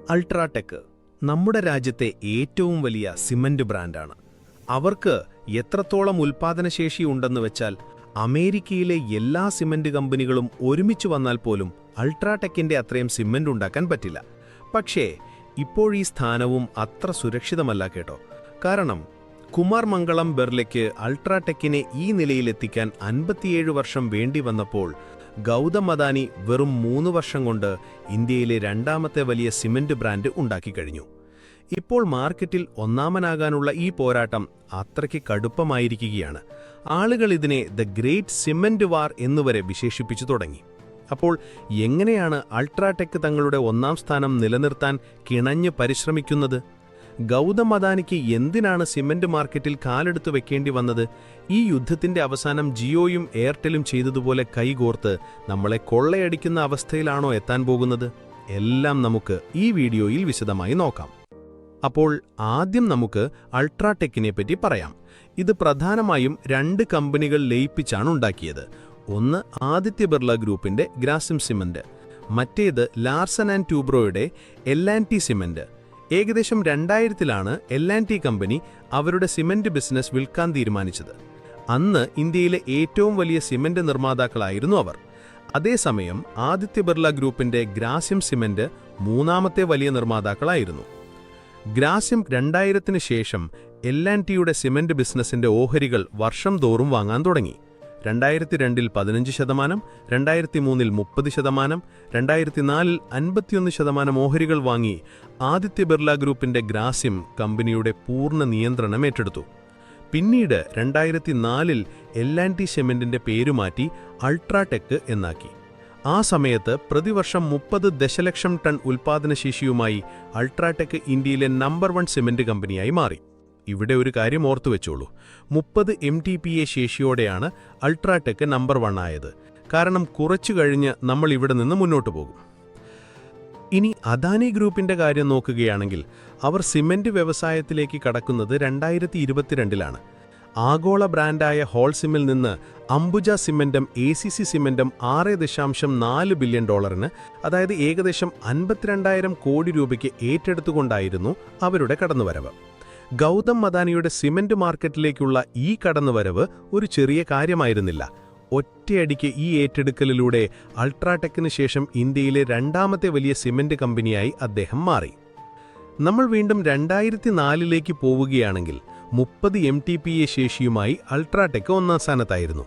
അൾട്രാടെക് നമ്മുടെ രാജ്യത്തെ ഏറ്റവും വലിയ സിമന്റ് ബ്രാൻഡാണ്. അവർക്ക് എത്രത്തോളം ഉൽപ്പാദനശേഷി ഉണ്ടെന്ന് വെച്ചാൽ അമേരിക്കയിലെ എല്ലാ സിമന്റ് കമ്പനികളും ഒരുമിച്ച് വന്നാൽ പോലും അൾട്രാടെക്കിന്റെ അത്രയും സിമന്റ് ഉണ്ടാക്കാൻ പറ്റില്ല. പക്ഷേ ഇപ്പോഴീ സ്ഥാനവും അത്ര സുരക്ഷിതമല്ല കേട്ടോ. കാരണം കുമാർ മംഗളം ബെർലയ്ക്ക് അൾട്രാടെക്കിനെ ഈ നിലയിലെത്തിക്കാൻ അൻപത്തിയേഴ് വർഷം വേണ്ടി വന്നപ്പോൾ ഗൗതം അദാനി വെറും മൂന്ന് വർഷം കൊണ്ട് ഇന്ത്യയിലെ രണ്ടാമത്തെ വലിയ സിമന്റ് ബ്രാൻഡ് ഉണ്ടാക്കിക്കഴിഞ്ഞു ഇപ്പോൾ മാർക്കറ്റിൽ ഒന്നാമനാകാനുള്ള ഈ പോരാട്ടം അത്രയ്ക്ക് കടുപ്പമായിരിക്കുകയാണ്. ആളുകൾ ഇതിനെ ദ ഗ്രേറ്റ് സിമന്റ് വാർ എന്നുവരെ വിശേഷിപ്പിച്ചു തുടങ്ങി. അപ്പോൾ എങ്ങനെയാണ് അൾട്രാടെക് തങ്ങളുടെ ഒന്നാം സ്ഥാനം നിലനിർത്താൻ കിണഞ്ഞ് പരിശ്രമിക്കുന്നത്? ഗൗതം അദാനിക്ക് എന്തിനാണ് സിമന്റ് മാർക്കറ്റിൽ കാലെടുത്തു വെക്കേണ്ടി വന്നത്? ഈ യുദ്ധത്തിന്റെ അവസാനം ജിയോയും എയർടെലും ചെയ്തതുപോലെ കൈകോർത്ത് നമ്മളെ കൊള്ളയടിക്കുന്ന അവസ്ഥയിലാണോ എത്താൻ പോകുന്നത്? എല്ലാം നമുക്ക് ഈ വീഡിയോയിൽ വിശദമായി നോക്കാം. അപ്പോൾ ആദ്യം നമുക്ക് അൾട്രാടെക്കിനെ പറ്റി പറയാം. ഇത് പ്രധാനമായും രണ്ട് കമ്പനികൾ ലയിപ്പിച്ചാണ് ഉണ്ടാക്കിയത്. ഒന്ന് ആദിത്യ ബിർള ഗ്രൂപ്പിന്റെ ഗ്രാസിം സിമന്റ് മറ്റേത് ലാർസൻ ആൻഡ് ട്യൂബ്രോയുടെ എൽ ആൻഡ് ടി സിമന്റ്. ഏകദേശം രണ്ടായിരത്തിലാണ് എൽ ആൻഡ് ടി കമ്പനി അവരുടെ സിമന്റ് ബിസിനസ് വിൽക്കാൻ തീരുമാനിച്ചത്. അന്ന് ഇന്ത്യയിലെ ഏറ്റവും വലിയ സിമന്റ് നിർമ്മാതാക്കളായിരുന്നു അവർ. അതേസമയം ആദിത്യ ബിർള ഗ്രൂപ്പിന്റെ ഗ്രാസ്യം സിമന്റ് മൂന്നാമത്തെ വലിയ നിർമ്മാതാക്കളായിരുന്നു. ഗ്രാസ്യം രണ്ടായിരത്തിന് ശേഷം എൽ ആൻഡ് ടിയുടെ സിമന്റ് ബിസിനസിന്റെ ഓഹരികൾ വർഷം തോറും വാങ്ങാൻ തുടങ്ങി. രണ്ടായിരത്തി രണ്ടിൽ പതിനഞ്ച് ശതമാനം രണ്ടായിരത്തി മൂന്നിൽ മുപ്പത് ശതമാനം രണ്ടായിരത്തി നാലിൽ അൻപത്തിയൊന്ന് ശതമാനം ഓഹരികൾ വാങ്ങി ആദിത്യ ബിർള ഗ്രൂപ്പിന്റെ ഗ്രാസ്യം കമ്പനിയുടെ പൂർണ നിയന്ത്രണം ഏറ്റെടുത്തു. പിന്നീട് രണ്ടായിരത്തി നാലിൽ എൽ ആൻഡ് ടി സിമെന്റിന്റെ പേരുമാറ്റി അൾട്രാടെക് എന്നാക്കി. ആ സമയത്ത് പ്രതിവർഷം മുപ്പത് ദശലക്ഷം ടൺ ഉൽപ്പാദനശേഷിയുമായി അൾട്രാടെക് ഇന്ത്യയിലെ നമ്പർ വൺ സിമെന്റ് കമ്പനിയായി മാറി. ഇവിടെ ഒരു കാര്യം ഓർത്തു വെച്ചോളൂ. മുപ്പത് എം ടി പി എ ശേഷിയോടെയാണ് അൾട്രാടെക് നമ്പർ വൺ ആയത്. കാരണം കുറച്ചു കഴിഞ്ഞ് നമ്മൾ ഇവിടെ നിന്ന് മുന്നോട്ട് പോകും. ഇനി അദാനി ഗ്രൂപ്പിന്റെ കാര്യം നോക്കുകയാണെങ്കിൽ അവർ സിമന്റ് വ്യവസായത്തിലേക്ക് കടക്കുന്നത് രണ്ടായിരത്തി ഇരുപത്തിരണ്ടിലാണ് ആഗോള ബ്രാൻഡായ ഹോൾസിമിൽ നിന്ന് അംബുജ സിമന്റും എ സി സി സിമന്റും ആറ് ദശാംശം നാല് ബില്യൺ ഡോളറിന് അതായത് ഏകദേശം അൻപത്തിരണ്ടായിരം കോടി രൂപയ്ക്ക് ഏറ്റെടുത്തുകൊണ്ടായിരുന്നു അവരുടെ കടന്നുവരവ്. ഗൗതം മദാനിയുടെ സിമന്റ് മാർക്കറ്റിലേക്കുള്ള ഈ കടന്നുവരവ് ഒരു ചെറിയ കാര്യമായിരുന്നില്ല. ഒറ്റയടിക്ക് ഈ ഏറ്റെടുക്കലിലൂടെ അൾട്രാടെക്കിന് ശേഷം ഇന്ത്യയിലെ രണ്ടാമത്തെ വലിയ സിമന്റ് കമ്പനിയായി അദ്ദേഹം മാറി. നമ്മൾ വീണ്ടും രണ്ടായിരത്തി നാലിലേക്ക് പോവുകയാണെങ്കിൽ മുപ്പത് എം ടി പി എ ശേഷിയുമായി അൾട്രാടെക് ഒന്നാം സ്ഥാനത്തായിരുന്നു.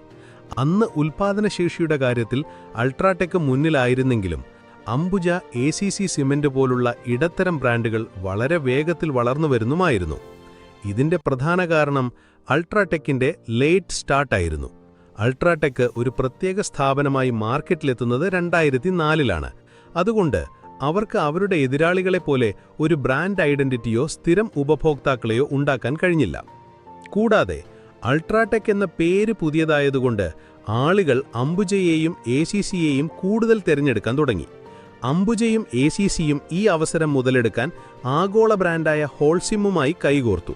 അന്ന് ഉൽപാദനശേഷിയുടെ കാര്യത്തിൽ UltraTech മുന്നിലായിരുന്നെങ്കിലും Ambuja A C C cement പോലുള്ള ഇടത്തരം ബ്രാൻഡുകൾ വളരെ വേഗത്തിൽ വളർന്നു വരുന്നുമായിരുന്നു ഇതിന്റെ പ്രധാന കാരണം അൾട്രാടെക്കിന്റെ ലേറ്റ് സ്റ്റാർട്ടായിരുന്നു. അൾട്രാടെക് ഒരു പ്രത്യേക സ്ഥാപനമായി മാർക്കറ്റിലെത്തുന്നത് രണ്ടായിരത്തി നാലിലാണ് അതുകൊണ്ട് അവർക്ക് അവരുടെ എതിരാളികളെ പോലെ ഒരു ബ്രാൻഡ് ഐഡന്റിറ്റിയോ സ്ഥിരം ഉപഭോക്താക്കളെയോ ഉണ്ടാക്കാൻ കഴിഞ്ഞില്ല. കൂടാതെ അൾട്രാടെക് എന്ന പേര് പുതിയതായതുകൊണ്ട് ആളുകൾ അംബുജയെയും എ സി സിയെയും കൂടുതൽ തിരഞ്ഞെടുക്കാൻ തുടങ്ങി. അംബുജയും എ സി സിയും ഈ അവസരം മുതലെടുക്കാൻ ആഗോള ബ്രാൻഡായ ഹോൾസിമ്മുമായി കൈകോർത്തു.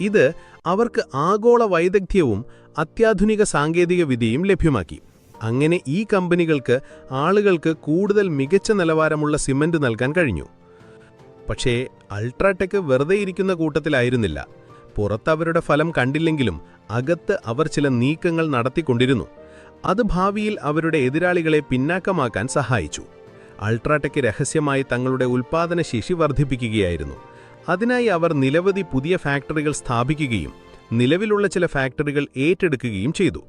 ഇത് അവർക്ക് ആഗോള വൈദഗ്ധ്യവും അത്യാധുനിക സാങ്കേതിക വിദ്യയും ലഭ്യമാക്കി. അങ്ങനെ ഈ കമ്പനികൾക്ക് ആളുകൾക്ക് കൂടുതൽ മികച്ച നിലവാരമുള്ള സിമന്റ് നൽകാൻ കഴിഞ്ഞു. പക്ഷേ അൾട്രാടെക് വെറുതെ ഇരിക്കുന്ന കൂട്ടത്തിലായിരുന്നില്ല. പുറത്തവരുടെ ഫലം കണ്ടില്ലെങ്കിലും അകത്ത് അവർ ചില നീക്കങ്ങൾ നടത്തിക്കൊണ്ടിരുന്നു. അത് ഭാവിയിൽ അവരുടെ എതിരാളികളെ പിന്നാക്കമാക്കാൻ സഹായിച്ചു. അൾട്രാടെക് രഹസ്യമായി തങ്ങളുടെ ഉൽപ്പാദനശേഷി വർദ്ധിപ്പിക്കുകയായിരുന്നു. അതിനായി അവർ നിരവധി പുതിയ ഫാക്ടറികൾ സ്ഥാപിക്കുകയും നിലവിലുള്ള ചില ഫാക്ടറികൾ ഏറ്റെടുക്കുകയും ചെയ്തു.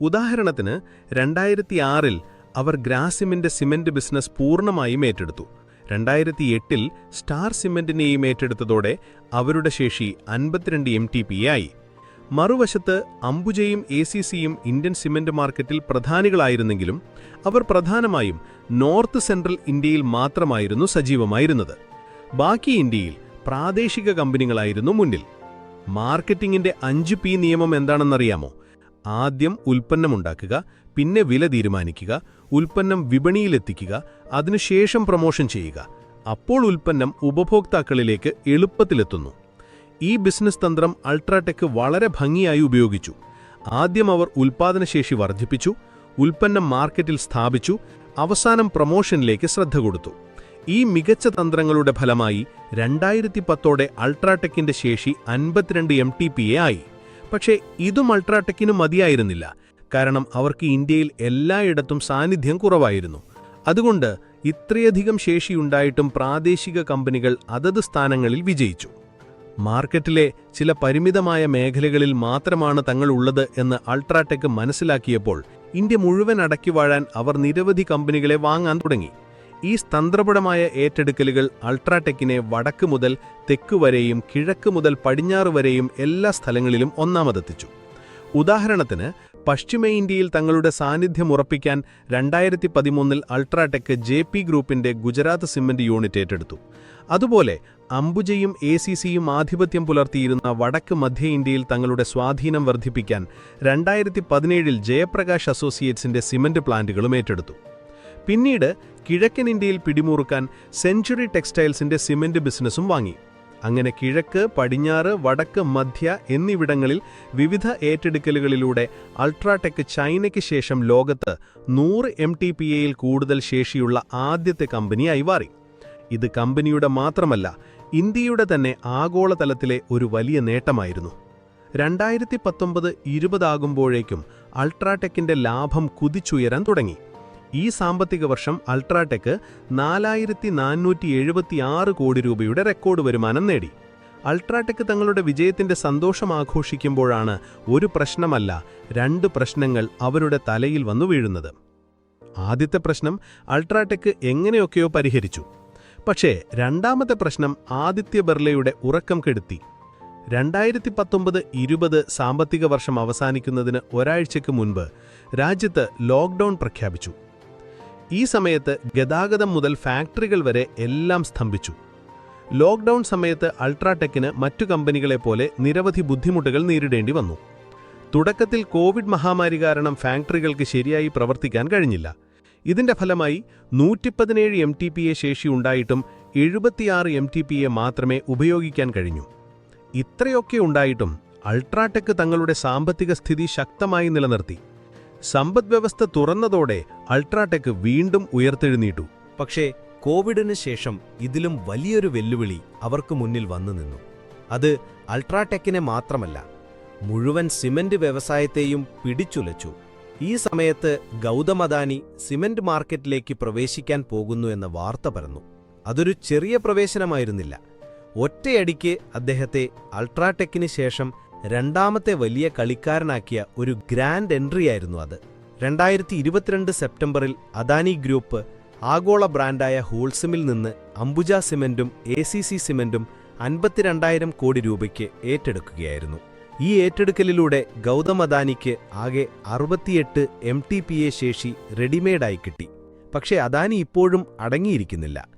ഉദാഹരണത്തിന് രണ്ടായിരത്തി ആറിൽ അവർ ഗ്രാസിമിന്റെ സിമന്റ് ബിസിനസ് പൂർണമായും ഏറ്റെടുത്തു. രണ്ടായിരത്തി എട്ടിൽ സ്റ്റാർ സിമന്റിനെയും ഏറ്റെടുത്തതോടെ അവരുടെ ശേഷി അൻപത്തിരണ്ട് എം ടി പി ആയി. മറുവശത്ത് അംബുജയും എ സി സിയും ഇന്ത്യൻ സിമന്റ് മാർക്കറ്റിൽ പ്രധാനികളായിരുന്നെങ്കിലും അവർ പ്രധാനമായും നോർത്ത് സെൻട്രൽ ഇന്ത്യയിൽ മാത്രമായിരുന്നു സജീവമായിരുന്നത്. ബാക്കി ഇന്ത്യയിൽ പ്രാദേശിക കമ്പനികളായിരുന്നു മുന്നിൽ. മാർക്കറ്റിംഗിന്റെ അഞ്ച് പി നിയമം എന്താണെന്നറിയാമോ? ആദ്യം ഉൽപ്പന്നമുണ്ടാക്കുക പിന്നെ വില തീരുമാനിക്കുക ഉൽപ്പന്നം വിപണിയിലെത്തിക്കുക അതിനുശേഷം പ്രൊമോഷൻ ചെയ്യുക. അപ്പോൾ ഉൽപ്പന്നം ഉപഭോക്താക്കളിലേക്ക് എളുപ്പത്തിലെത്തുന്നു. ഈ ബിസിനസ് തന്ത്രം അൾട്രാടെക് വളരെ ഭംഗിയായി ഉപയോഗിച്ചു. ആദ്യം അവർ ഉൽപ്പാദനശേഷി വർദ്ധിപ്പിച്ചു ഉൽപ്പന്നം മാർക്കറ്റിൽ സ്ഥാപിച്ചു അവസാനം പ്രൊമോഷനിലേക്ക് ശ്രദ്ധ കൊടുത്തു. ഈ മികച്ച തന്ത്രങ്ങളുടെ ഫലമായി രണ്ടായിരത്തി പത്തോടെ അൾട്രാടെക്കിന്റെ ശേഷി അൻപത്തിരണ്ട് എം ടി പി എ ആയി. പക്ഷേ ഇതും അൾട്രാടെക്കിന് മതിയായിരുന്നില്ല. കാരണം അവർക്ക് ഇന്ത്യയിൽ എല്ലായിടത്തും സാന്നിധ്യം കുറവായിരുന്നു. അതുകൊണ്ട് ഇത്രയധികം ശേഷിയുണ്ടായിട്ടും പ്രാദേശിക കമ്പനികൾ അതത് സ്ഥാനങ്ങളിൽ വിജയിച്ചു. മാർക്കറ്റിലെ ചില പരിമിതമായ മേഖലകളിൽ മാത്രമാണ് തങ്ങളുള്ളത് എന്ന് അൾട്രാടെക് മനസ്സിലാക്കിയപ്പോൾ ഇന്ത്യ മുഴുവൻ അടക്കി വാഴാൻ അവർ നിരവധി കമ്പനികളെ വാങ്ങാൻ തുടങ്ങി. ഈ തന്ത്രപരമായ ഏറ്റെടുക്കലുകൾ അൾട്രാടെക്കിനെ വടക്ക് മുതൽ തെക്ക് വരെയും കിഴക്ക് മുതൽ പടിഞ്ഞാറ് വരെയും എല്ലാ സ്ഥലങ്ങളിലും ഒന്നാമതെത്തിച്ചു. ഉദാഹരണത്തിന് പശ്ചിമ ഇന്ത്യയിൽ തങ്ങളുടെ സാന്നിധ്യം ഉറപ്പിക്കാൻ രണ്ടായിരത്തി പതിമൂന്നിൽ അൾട്രാടെക് ജെ പി ഗ്രൂപ്പിന്റെ ഗുജറാത്ത് സിമന്റ് യൂണിറ്റ് ഏറ്റെടുത്തു. അതുപോലെ അംബുജയും എ സി സിയും ആധിപത്യം പുലർത്തിയിരുന്ന വടക്ക് മധ്യ ഇന്ത്യയിൽ തങ്ങളുടെ സ്വാധീനം വർദ്ധിപ്പിക്കാൻ രണ്ടായിരത്തി പതിനേഴിൽ ജയപ്രകാശ് അസോസിയേറ്റ്സിന്റെ സിമന്റ് പ്ലാന്റുകളും ഏറ്റെടുത്തു. പിന്നീട് കിഴക്കൻ ഇന്ത്യയിൽ പിടിമുറുക്കാൻ സെഞ്ചുറി ടെക്സ്റ്റൈൽസിന്റെ സിമന്റ് ബിസിനസ്സും വാങ്ങി. അങ്ങനെ കിഴക്ക് പടിഞ്ഞാറ് വടക്ക് മധ്യ എന്നിവിടങ്ങളിൽ വിവിധ ഏറ്റെടുക്കലുകളിലൂടെ അൾട്രാടെക് ചൈനയ്ക്ക് ശേഷം ലോകത്ത് നൂറ് എം ടി പി എയിൽ കൂടുതൽ ശേഷിയുള്ള ആദ്യത്തെ കമ്പനിയായി മാറി. ഇത് കമ്പനിയുടെ മാത്രമല്ല ഇന്ത്യയുടെ തന്നെ ആഗോളതലത്തിലെ ഒരു വലിയ നേട്ടമായിരുന്നു. രണ്ടായിരത്തി പത്തൊമ്പത് ഇരുപതാകുമ്പോഴേക്കും അൾട്രാടെക്കിന്റെ ലാഭം കുതിച്ചുയരാൻ തുടങ്ങി. ഈ സാമ്പത്തിക വർഷം അൾട്രാടെക് നാലായിരത്തി നാനൂറ്റി എഴുപത്തി ആറ് കോടി രൂപയുടെ റെക്കോർഡ് വരുമാനം നേടി. അൾട്രാടെക് തങ്ങളുടെ വിജയത്തിന്റെ സന്തോഷം ആഘോഷിക്കുമ്പോഴാണ് ഒരു പ്രശ്നമല്ല രണ്ട് പ്രശ്നങ്ങൾ അവരുടെ തലയിൽ വന്നു വീഴുന്നത്. ആദ്യത്തെ പ്രശ്നം അൾട്രാടെക് എങ്ങനെയൊക്കെയോ പരിഹരിച്ചു. പക്ഷേ രണ്ടാമത്തെ പ്രശ്നം ആദിത്യ ബിർലയുടെ ഉറക്കം കെടുത്തി. രണ്ടായിരത്തി പത്തൊമ്പത് ഇരുപത് സാമ്പത്തിക വർഷം അവസാനിക്കുന്നതിന് ഒരാഴ്ചയ്ക്ക് മുൻപ് രാജ്യത്ത് ലോക്ക്ഡൌൺ പ്രഖ്യാപിച്ചു. ഈ സമയത്ത് ഗതാഗതം മുതൽ ഫാക്ടറികൾ വരെ എല്ലാം സ്തംഭിച്ചു. ലോക്ക്ഡൗൺ സമയത്ത് അൾട്രാടെക്കിന് മറ്റു കമ്പനികളെപ്പോലെ നിരവധി ബുദ്ധിമുട്ടുകൾ നേരിടേണ്ടി വന്നു. തുടക്കത്തിൽ കോവിഡ് മഹാമാരി കാരണം ഫാക്ടറികൾക്ക് ശരിയായി പ്രവർത്തിക്കാൻ കഴിഞ്ഞില്ല. ഇതിന്റെ ഫലമായി നൂറ്റിപ്പതിനേഴ് എം ടി പി എ ശേഷിയുണ്ടായിട്ടും എഴുപത്തിയാറ് എം ടി പി എ മാത്രമേ ഉപയോഗിക്കാൻ കഴിഞ്ഞു. ഇത്രയൊക്കെ ഉണ്ടായിട്ടും അൾട്രാടെക് തങ്ങളുടെ സാമ്പത്തിക സ്ഥിതി ശക്തമായി നിലനിർത്തി. സമ്പദ്വ്യവസ്ഥ തുറന്നതോടെ അൾട്രാടെക് വീണ്ടും ഉയർത്തെഴുന്നീട്ടു പക്ഷേ കോവിഡിന് ശേഷം ഇതിലും വലിയൊരു വെല്ലുവിളി അവർക്ക് മുന്നിൽ വന്നു നിന്നു. അത് അൾട്രാടെക്കിനെ മാത്രമല്ല മുഴുവൻ സിമന്റ് വ്യവസായത്തെയും പിടിച്ചുലച്ചു. ഈ സമയത്ത് ഗൗതമദാനി സിമന്റ് മാർക്കറ്റിലേക്ക് പ്രവേശിക്കാൻ പോകുന്നു എന്ന വാർത്ത പരന്നു. അതൊരു ചെറിയ പ്രവേശനമായിരുന്നില്ല. ഒറ്റയടിക്ക് അദ്ദേഹത്തെ അൾട്രാടെക്കിന് ശേഷം രണ്ടാമത്തെ വലിയ കളിക്കാരനാക്കിയ ഒരു ഗ്രാൻഡ് എൻട്രിയായിരുന്നു അത്. രണ്ടായിരത്തി ഇരുപത്തിരണ്ട് സെപ്റ്റംബറിൽ അദാനി ഗ്രൂപ്പ് ആഗോള ബ്രാൻഡായ ഹോൾസിമിൽ നിന്ന് അംബുജ സിമന്റും എ സി സി സിമന്റും അൻപത്തിരണ്ടായിരം കോടി രൂപയ്ക്ക് ഏറ്റെടുക്കുകയായിരുന്നു. ഈ ഏറ്റെടുക്കലിലൂടെ ഗൗതം അദാനിക്ക് ആകെ അറുപത്തിയെട്ട് എം ടി പി എ ശേഷി റെഡിമെയ്ഡായി കിട്ടി. പക്ഷേ അദാനി ഇപ്പോഴും അടങ്ങിയിരിക്കുന്നില്ല.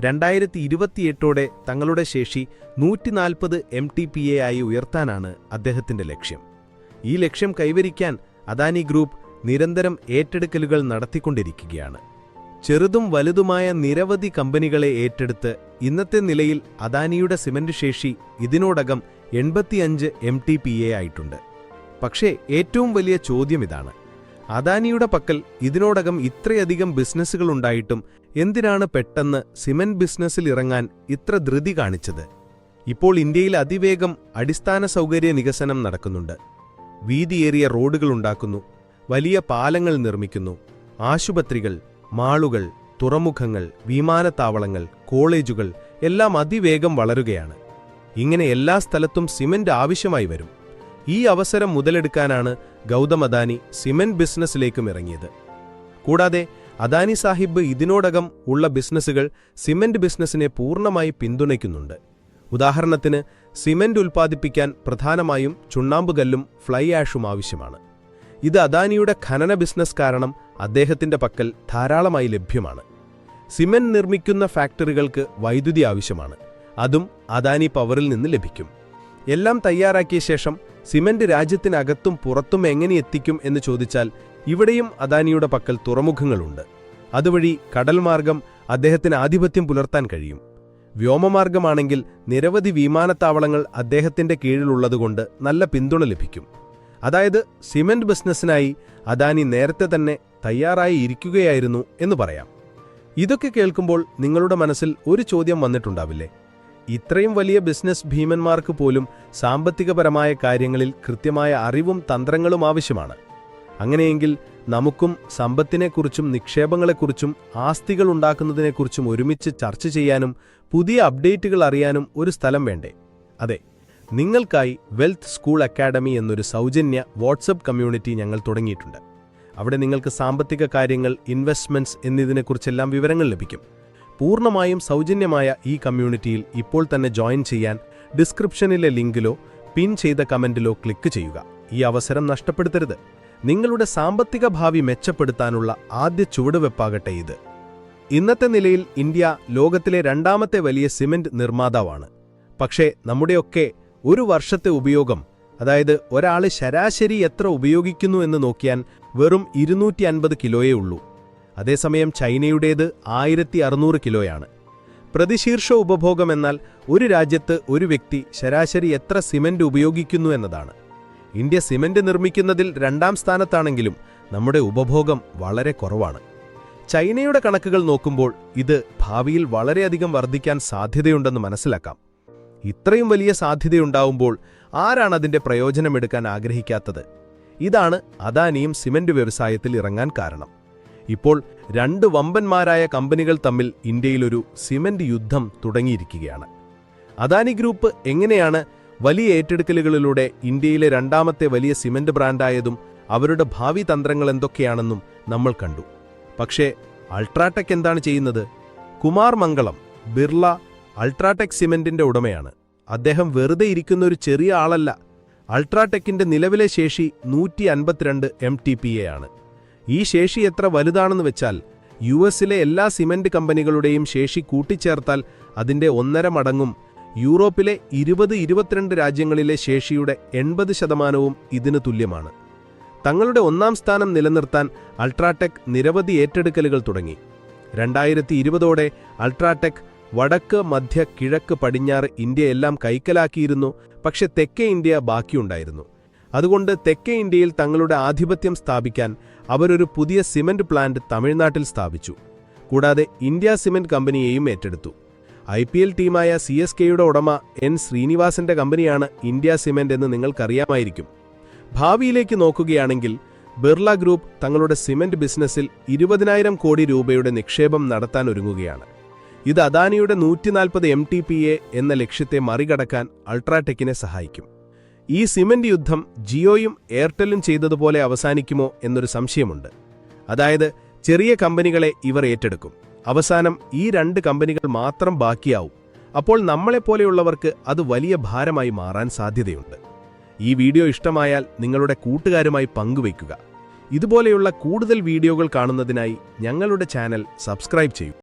രണ്ടായിരത്തി ഇരുപത്തിയെട്ടോടെ തങ്ങളുടെ ശേഷി നൂറ്റിനാൽപ്പത് എം ടി പി എ ആയി ഉയർത്താനാണ് അദ്ദേഹത്തിന്റെ ലക്ഷ്യം. ഈ ലക്ഷ്യം കൈവരിക്കാൻ അദാനി ഗ്രൂപ്പ് നിരന്തരം ഏറ്റെടുക്കലുകൾ നടത്തിക്കൊണ്ടിരിക്കുകയാണ്. ചെറുതും വലുതുമായ നിരവധി കമ്പനികളെ ഏറ്റെടുത്ത് ഇന്നത്തെ നിലയിൽ അദാനിയുടെ സിമന്റ് ശേഷി ഇതിനോടകം എൺപത്തിയഞ്ച് എം ടി പി എ ആയിട്ടുണ്ട്. പക്ഷേ ഏറ്റവും വലിയ ചോദ്യം ഇതാണ്. അദാനിയുടെ പക്കൽ ഇതിനോടകം ഇത്രയധികം ബിസിനസ്സുകൾ ഉണ്ടായിട്ടും എന്തിനാണ് പെട്ടെന്ന് സിമെന്റ് ബിസിനസ്സിൽ ഇറങ്ങാൻ ഇത്ര ധൃതി കാണിച്ചത്? ഇപ്പോൾ ഇന്ത്യയിൽ അതിവേഗം അടിസ്ഥാന സൗകര്യ വികസനം നടക്കുന്നുണ്ട്. വീതിയേറിയ റോഡുകൾ ഉണ്ടാക്കുന്നു വലിയ പാലങ്ങൾ നിർമ്മിക്കുന്നു ആശുപത്രികൾ മാളുകൾ തുറമുഖങ്ങൾ വിമാനത്താവളങ്ങൾ കോളേജുകൾ എല്ലാം അതിവേഗം വളരുകയാണ്. ഇങ്ങനെ എല്ലാ സ്ഥലത്തും സിമെന്റ് ആവശ്യമായി വരും. ഈ അവസരം മുതലെടുക്കാനാണ് ഗൗതം അദാനി സിമെന്റ് ബിസിനസ്സിലേക്കും ഇറങ്ങിയത്. കൂടാതെ അദാനി സാഹിബ് ഇതിനോടകം ഉള്ള ബിസിനസ്സുകൾ സിമെന്റ് ബിസിനസ്സിനെ പൂർണമായി പിന്തുണയ്ക്കുന്നുണ്ട്. ഉദാഹരണത്തിന് സിമെന്റ് ഉൽപ്പാദിപ്പിക്കാൻ പ്രധാനമായും ചുണ്ണാമ്പുകല്ലും ഫ്ലൈ ആഷും ആവശ്യമാണ്. ഇത് അദാനിയുടെ ഖനന ബിസിനസ് കാരണം അദ്ദേഹത്തിന്റെ പക്കൽ ധാരാളമായി ലഭ്യമാണ്. സിമെന്റ് നിർമ്മിക്കുന്ന ഫാക്ടറികൾക്ക് വൈദ്യുതി ആവശ്യമാണ്. അതും അദാനി പവറിൽ നിന്ന് ലഭിക്കും. എല്ലാം തയ്യാറാക്കിയ ശേഷം സിമന്റ് രാജ്യത്തിനകത്തും പുറത്തും എങ്ങനെ എത്തിക്കും എന്ന് ചോദിച്ചാൽ ഇവിടെയും അദാനിയുടെ പക്കൽ തുറമുഖങ്ങളുണ്ട്. അതുവഴി കടൽമാർഗം അദ്ദേഹത്തിന് ആധിപത്യം പുലർത്താൻ കഴിയും. വ്യോമമാർഗമാണെങ്കിൽ നിരവധി വിമാനത്താവളങ്ങൾ അദ്ദേഹത്തിന്റെ കീഴിലുള്ളതുകൊണ്ട് നല്ല പിന്തുണ ലഭിക്കും. അതായത് സിമന്റ് ബിസിനസ്സിനായി അദാനി നേരത്തെ തന്നെ തയ്യാറായി ഇരിക്കുകയായിരുന്നു എന്ന് പറയാം. ഇതൊക്കെ കേൾക്കുമ്പോൾ നിങ്ങളുടെ മനസ്സിൽ ഒരു ചോദ്യം വന്നിട്ടുണ്ടാവില്ലേ? ഇത്രയും വലിയ ബിസിനസ് ഭീമന്മാർക്ക് പോലും സാമ്പത്തികപരമായ കാര്യങ്ങളിൽ കൃത്യമായ അറിവും തന്ത്രങ്ങളും ആവശ്യമാണ്. അങ്ങനെയെങ്കിൽ നമുക്കും സമ്പത്തിനെക്കുറിച്ചും നിക്ഷേപങ്ങളെക്കുറിച്ചും ആസ്തികൾ ഉണ്ടാക്കുന്നതിനെക്കുറിച്ചും ഒരുമിച്ച് ചർച്ച ചെയ്യാനും പുതിയ അപ്ഡേറ്റുകൾ അറിയാനും ഒരു സ്ഥലം വേണ്ടേ? അതെ നിങ്ങൾക്കായി വെൽത്ത് സ്കൂൾ അക്കാഡമി എന്നൊരു സൗജന്യ വാട്സപ്പ് കമ്മ്യൂണിറ്റി ഞങ്ങൾ തുടങ്ങിയിട്ടുണ്ട്. അവിടെ നിങ്ങൾക്ക് സാമ്പത്തിക കാര്യങ്ങൾ ഇൻവെസ്റ്റ്മെന്റ്സ് എന്നിതിനെക്കുറിച്ചെല്ലാം വിവരങ്ങൾ ലഭിക്കും. പൂർണമായും സൗജന്യമായ ഈ കമ്മ്യൂണിറ്റിയിൽ ഇപ്പോൾ തന്നെ ജോയിൻ ചെയ്യാൻ ഡിസ്ക്രിപ്ഷനിലെ ലിങ്കിലോ പിൻ ചെയ്ത കമന്റിലോ ക്ലിക്ക് ചെയ്യുക. ഈ അവസരം നഷ്ടപ്പെടുത്തരുത്. നിങ്ങളുടെ സാമ്പത്തിക ഭാവി മെച്ചപ്പെടുത്താനുള്ള ആദ്യ ചുവടുവെപ്പാകട്ടെ ഇത്. ഇന്നത്തെ നിലയിൽ ഇന്ത്യ ലോകത്തിലെ രണ്ടാമത്തെ വലിയ സിമന്റ് നിർമ്മാതാവാണ്. പക്ഷേ നമ്മുടെയൊക്കെ ഒരു വർഷത്തെ ഉപയോഗം അതായത് ഒരാൾ ശരാശരി എത്ര ഉപയോഗിക്കുന്നു എന്ന് നോക്കിയാൽ വെറും ഇരുന്നൂറ്റി അൻപത് കിലോയേ ഉള്ളൂ. അതേസമയം ചൈനയുടേത് ആയിരത്തി അറുന്നൂറ് കിലോയാണ്. പ്രതിശീർഷ ഉപഭോഗം എന്നാൽ ഒരു രാജ്യത്ത് ഒരു വ്യക്തി ശരാശരി എത്ര സിമന്റ് ഉപയോഗിക്കുന്നു എന്നതാണ്. ഇന്ത്യ സിമന്റ് നിർമ്മിക്കുന്നതിൽ രണ്ടാം സ്ഥാനത്താണെങ്കിലും നമ്മുടെ ഉപഭോഗം വളരെ കുറവാണ്. ചൈനയുടെ കണക്കുകൾ നോക്കുമ്പോൾ ഇത് ഭാവിയിൽ വളരെയധികം വർദ്ധിക്കാൻ സാധ്യതയുണ്ടെന്ന് മനസ്സിലാക്കാം. ഇത്രയും വലിയ സാധ്യതയുണ്ടാവുമ്പോൾ ആരാണ് അതിന്റെ പ്രയോജനമെടുക്കാൻ ആഗ്രഹിക്കാത്തത്? ഇതാണ് അദാനിയും സിമന്റ് വ്യവസായത്തിൽ ഇറങ്ങാൻ കാരണം. ഇപ്പോൾ രണ്ട് വമ്പന്മാരായ കമ്പനികൾ തമ്മിൽ ഇന്ത്യയിലൊരു സിമന്റ് യുദ്ധം തുടങ്ങിയിരിക്കുകയാണ്. അദാനി ഗ്രൂപ്പ് എങ്ങനെയാണ് വലിയ ഏറ്റെടുക്കലുകളിലൂടെ ഇന്ത്യയിലെ രണ്ടാമത്തെ വലിയ സിമന്റ് ബ്രാൻഡായതും അവരുടെ ഭാവി തന്ത്രങ്ങൾ എന്തൊക്കെയാണെന്നും നമ്മൾ കണ്ടു. പക്ഷേ അൾട്രാടെക് എന്താണ് ചെയ്യുന്നത്? കുമാർ മംഗളം ബിർള അൾട്രാടെക് സിമന്റിന്റെ ഉടമയാണ്. അദ്ദേഹം വെറുതെ ഇരിക്കുന്ന ഒരു ചെറിയ ആളല്ല. അൾട്രാടെക്കിന്റെ നിലവിലെ ശേഷി നൂറ്റി അൻപത്തിരണ്ട് എം ടി പി എ ആണ്. ഈ ശേഷി എത്ര വലുതാണെന്ന് വെച്ചാൽ യു എസിലെ എല്ലാ സിമന്റ് കമ്പനികളുടെയും ശേഷി കൂട്ടിച്ചേർത്താൽ അതിന്റെ ഒന്നര മടങ്ങും. യൂറോപ്പിലെ ഇരുപത് ഇരുപത്തിരണ്ട് രാജ്യങ്ങളിലെ ശേഷിയുടെ എൺപത് ശതമാനവും ഇതിന് തുല്യമാണ്. തങ്ങളുടെ ഒന്നാം സ്ഥാനം നിലനിർത്താൻ അൾട്രാടെക് നിരവധി ഏറ്റെടുക്കലുകൾ തുടങ്ങി. രണ്ടായിരത്തി ഇരുപതോടെ അൾട്രാടെക് വടക്ക് മധ്യ കിഴക്ക് പടിഞ്ഞാറ് ഇന്ത്യയെല്ലാം കൈക്കലാക്കിയിരുന്നു. പക്ഷെ തെക്കേ ഇന്ത്യ ബാക്കിയുണ്ടായിരുന്നു. അതുകൊണ്ട് തെക്കേ ഇന്ത്യയിൽ തങ്ങളുടെ ആധിപത്യം സ്ഥാപിക്കാൻ അവരൊരു പുതിയ സിമന്റ് പ്ലാന്റ് തമിഴ്നാട്ടിൽ സ്ഥാപിച്ചു. കൂടാതെ ഇന്ത്യ സിമന്റ് കമ്പനിയെയും ഏറ്റെടുത്തു. ഐ പി എൽ ടീമായ സി എസ് കെയുടെ ഉടമ എൻ ശ്രീനിവാസന്റെ കമ്പനിയാണ് ഇന്ത്യ സിമന്റ് എന്ന് നിങ്ങൾക്കറിയാമായിരിക്കും. ഭാവിയിലേക്ക് നോക്കുകയാണെങ്കിൽ ബിർള ഗ്രൂപ്പ് തങ്ങളുടെ സിമന്റ് ബിസിനസ്സിൽ ഇരുപതിനായിരം കോടി രൂപയുടെ നിക്ഷേപം നടത്താൻ ഒരുങ്ങുകയാണ്. ഇത് അദാനിയുടെ നൂറ്റിനാൽപ്പത് എം എന്ന ലക്ഷ്യത്തെ മറികടക്കാൻ അൾട്രാടെക്കിനെ സഹായിക്കും. ഈ സിമന്റ് യുദ്ധം ജിയോയും എയർടെല്ലും ചെയ്തതുപോലെ അവസാനിക്കുമോ എന്നൊരു സംശയമുണ്ട്. അതായത് ചെറിയ കമ്പനികളെ ഇവർ ഏറ്റെടുക്കും. അവസാനം ഈ രണ്ട് കമ്പനികൾ മാത്രം ബാക്കിയാവും. അപ്പോൾ നമ്മളെപ്പോലെയുള്ളവർക്ക് അത് വലിയ ഭാരമായി മാറാൻ സാധ്യതയുണ്ട്. ഈ വീഡിയോ ഇഷ്ടമായാൽ നിങ്ങളുടെ കൂട്ടുകാരുമായി പങ്കുവയ്ക്കുക. ഇതുപോലെയുള്ള കൂടുതൽ വീഡിയോകൾ കാണുന്നതിനായി ഞങ്ങളുടെ ചാനൽ സബ്സ്ക്രൈബ് ചെയ്യൂ.